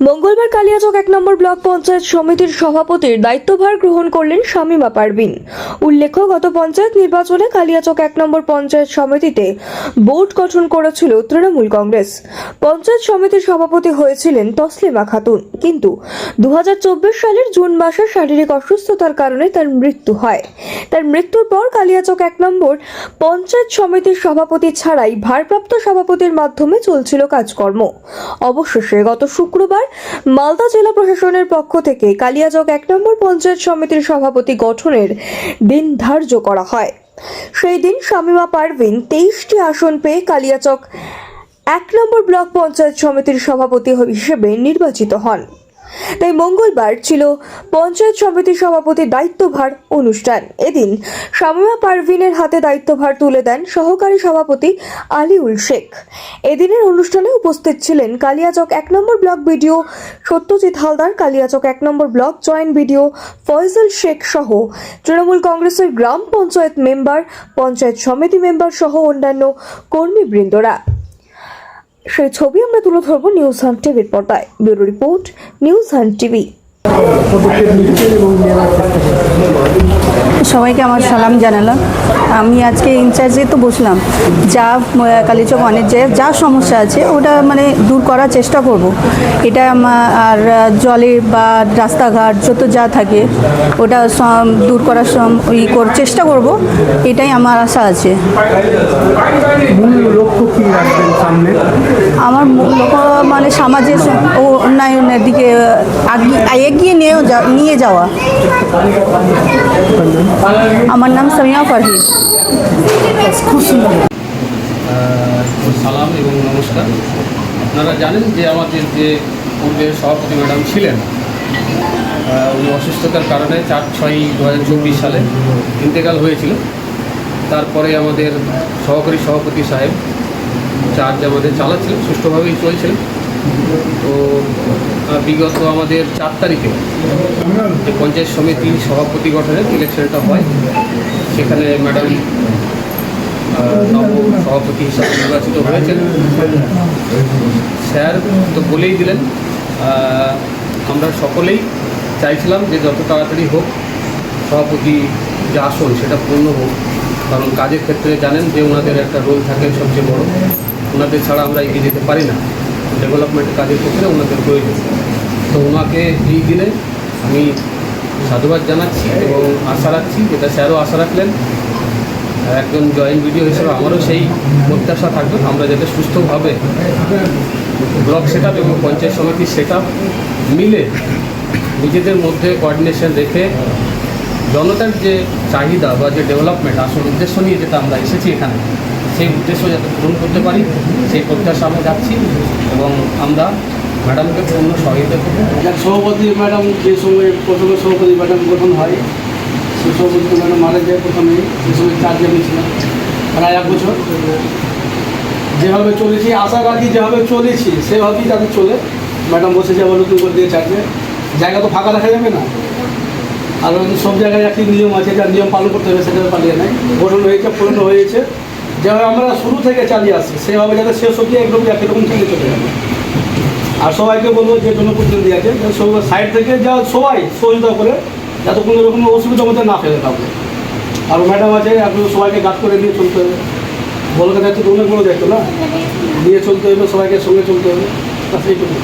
মঙ্গলবার কালিয়াচক এক নম্বর ব্লক পঞ্চায়েত সমিতির সভাপতির দায়িত্বভার গ্রহণ করলেন শামীমা পারভিন। উল্লেখ্য, গত পঞ্চায়েত নির্বাচনে কালিয়াচক এক নম্বর পঞ্চায়েত সমিতিতে বোর্ড গঠন করেছিল তৃণমূল কংগ্রেস। পঞ্চায়েত সমিতির সভাপতি হয়েছিলেন তসলিমা খাতুন। কিন্তু দুহাজার চব্বিশ সালের জুন মাসে শারীরিক অসুস্থতার কারণে তার মৃত্যু হয়। তার মৃত্যুর পর কালিয়াচক এক নম্বর পঞ্চায়েত সমিতির সভাপতি ছাড়াই ভারপ্রাপ্ত সভাপতির মাধ্যমে চলছিল কাজকর্ম। অবশেষে গত শুক্রবার মালদা জেলা প্রশাসনের পক্ষ থেকে কালিয়াচক এক নম্বর পঞ্চায়েত সমিতির সভাপতি গঠনের দিন ধার্য করা হয়। সেই দিন শামিমা পারভিন তেইশটি আসন পেয়ে কালিয়াচক এক নম্বর ব্লক পঞ্চায়েত সমিতির সভাপতি হিসেবে নির্বাচিত হন। তাই মঙ্গলবার ছিল পঞ্চায়েত সমিতির সভাপতির দায়িত্বভার অনুষ্ঠান। এদিন শামিমা পারভিনের হাতে দায়িত্বভার তুলে দেন সহকারী সভাপতি আলিউল শেখ। এদিনের অনুষ্ঠানে উপস্থিত ছিলেন কালিয়াচক এক নম্বর ব্লক বিডিও সত্যজিৎ হালদার, কালিয়াচক এক নম্বর block joint BDO Faizal Sheikh সহ তৃণমূল কংগ্রেসের গ্রাম পঞ্চায়েত মেম্বার, পঞ্চায়েত সমিতি মেম্বার সহ অন্যান্য কর্মীবৃন্দরা। সেই ছবি আমরা তুলে ধরবো নিউজ হান টিভির পর্দায়। Bureau report news Han TV. সবাইকে আমার সালাম জানালাম। আমি আজকে ইনচার্জে তো বসলাম। যা কালীচক অনেক যে যা সমস্যা আছে ওটা মানে দূর করার চেষ্টা করব। এটা আর জলে বা রাস্তাঘাট যত যা থাকে ওটা দূর করার সম- ই কর চেষ্টা করব। এটাই আমার আশা আছে। আমার মূল লক্ষ্য মানে সমাজের ও এগিয়ে নিয়ে যা- নিয়ে যাওয়া। আমার নাম সামিয়া ফারহিদ খুব সুন্দর। সালাম এবং নমস্কার। আপনারা জানেন যে আমাদের যে পূর্বের সভাপতি ম্যাডাম ছিলেন উনি অসুস্থতার কারণে চার ছয় দু হাজার সালে ইন্তেকাল হয়েছিল। তারপরে আমাদের সহকারী সভাপতি সাহেব চার্জ আমাদের চালাচ্ছিলেন, সুষ্ঠুভাবেই চলছিল তো বিগত আমাদের চার তারিখে যে পঞ্চায়েত সমিতি সভাপতি গঠনের ইলেকশনটা হয়, সেখানে ম্যাডাম নব সভাপতি হিসাবে নির্বাচিত হয়েছেন। স্যার তো বলেই দিলেন আমরা সকলেই চাইছিলাম যে যত তাড়াতাড়ি হোক সভাপতি যে আসন সেটা পূর্ণ হোক। কারণ কাজের ক্ষেত্রে জানেন যে ওনাদের একটা রোল থাকে সবচেয়ে বড়। ওনাদের ছাড়া আমরা এগিয়ে যেতে পারি না। ডেভেলপমেন্ট কাজের ক্ষেত্রে ওনাদের প্রয়োজন। তো ওনাকে এই দিনে আমি সাধুবাদ জানাচ্ছি এবং আশা রাখছি, যেটা স্যারও আশা রাখলেন, একজন জয়েন্ট ভিডিও হিসেবে আমারও সেই প্রত্যাশা থাকবে, আমরা যাতে সুস্থভাবে ব্লক সেট এবং পঞ্চায়েত সমিতির সেট মিলে নিজেদের মধ্যে কোঅর্ডিনেশন রেখে জনতার যে চাহিদা বা যে ডেভেলপমেন্ট আসল উদ্দেশ্য নিয়ে যেটা আমরা এসেছি এখানে, সেই উদ্দেশ্য যাতে পূরণ করতে পারি, সেই প্রত্যাশা আমরা যাচ্ছি এবং আমরা ম্যাডামকে পূর্ণ সহযোগিতা করব। সভাপতি ম্যাডাম যে সময় প্রথমে সভাপতি ম্যাডাম গঠন হয়, সেই সভাপতি ম্যাডাম মারা যায় প্রথমে সে সময় চার্জ আমি প্রায় এক বছর। যেভাবে চলেছি, আশা রাখি যেভাবে চলেছি, সেভাবেই যাতে চলে ম্যাডাম বসে যাবে, নতুন করে দিয়ে চার্জে জায়গা তো ফাঁকা রাখা যাবে না। আর সব জায়গায় একই নিয়ম আছে, যার নিয়ম পালন করতে হবে সেটা পালিয়ে নেয়। গঠন হয়েছে, পূর্ণ হয়েছে। যেভাবে আমরা শুরু থেকে চালিয়ে আসছি, সেভাবে যাতে শেষ অব্দি একদম একই রকম চলে চলে যাবে। আর সবাইকে বলব, যে জনপ্রতিনিধি আছে সাইড থেকে যা সবাই সহযোগিতা করে, যাতে কোনো রকম অসুবিধার মধ্যে না ফেলে কাউকে। আর ম্যাডাম আছে, আপনি সবাইকে গাছ করে নিয়ে চলতে হবে। বলকে দায়িত্ব তো অনেক বড় দায়িত্ব না? নিয়ে চলতে হবে, সবাইকে সঙ্গে চলতে হবে। বাস এইটুকু।